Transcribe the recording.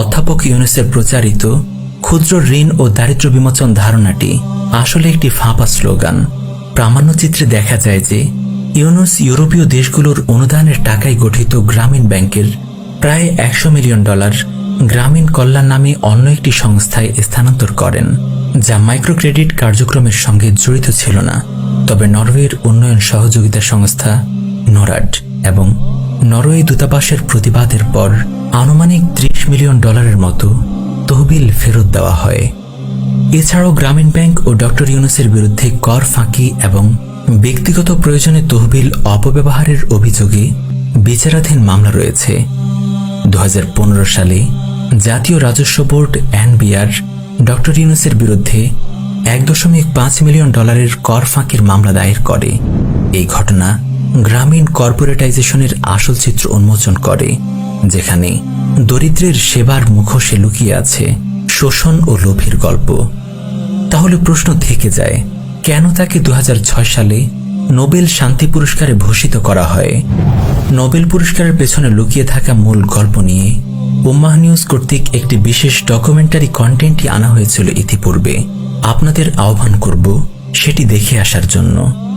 অধ্যাপক ইউনুসের প্রচারিত ক্ষুদ্র ঋণ ও দারিদ্র বিমোচন ধারণাটি আসলে একটি ফাঁপা স্লোগান। প্রামাণ্যচিত্রে দেখা যায় যে ইউনুস ইউরোপীয় দেশগুলোর অনুদানের টাকায় গঠিত গ্রামীণ ব্যাংকের প্রায় একশো মিলিয়ন ডলার গ্রামীণ কল্যাণ নামে অন্য একটি সংস্থায় স্থানান্তর করেন, যা মাইক্রোক্রেডিট কার্যক্রমের সঙ্গে জড়িত ছিল না। তবে নরওয়ের উন্নয়ন সহযোগিতা সংস্থা নোরাড এবং নরওয়ে দূতাবাসের প্রতিবাদের পর আনুমানিক ত্রিশ মিলিয়ন ডলারের মতো তহবিল ফেরত দেওয়া হয়। এছাড়াও গ্রামীণ ব্যাংক ও ডক্টর ইউনুসের বিরুদ্ধে কর ফাঁকি এবং ব্যক্তিগত প্রয়োজনে তহবিল অপব্যবহারের অভিযোগে বিচারাধীন মামলা রয়েছে। দু হাজার পনেরো সালে জাতীয় রাজস্ব বোর্ড এনবিআর ডক্টর ইউনুসের বিরুদ্ধে এক দশমিক পাঁচ মিলিয়ন ডলারের কর ফাঁকির মামলা দায়ের করে। এই ঘটনা গ্রামীণ কর্পোরেটাইজেশনের আসল চিত্র উন্মোচন করে, যেখানে দরিদ্রের সেবার মুখোশে লুকিয়ে আছে শোষণ ও লোভের গল্প। তাহলে প্রশ্ন থেকে যায়, কেন তাকে দুহাজার ছয় সালে নোবেল শান্তি পুরস্কারে ভূষিত করা হয়? নোবেল পুরস্কারের পেছনে লুকিয়ে থাকা মূল গল্প নিয়ে উম্মাহ নিউজ কর্তৃক একটি বিশেষ ডকুমেন্টারি কন্টেন্টই আনা হয়েছিল ইতিপূর্বে। আপনাদের আহ্বান করব সেটি দেখে আসার জন্য।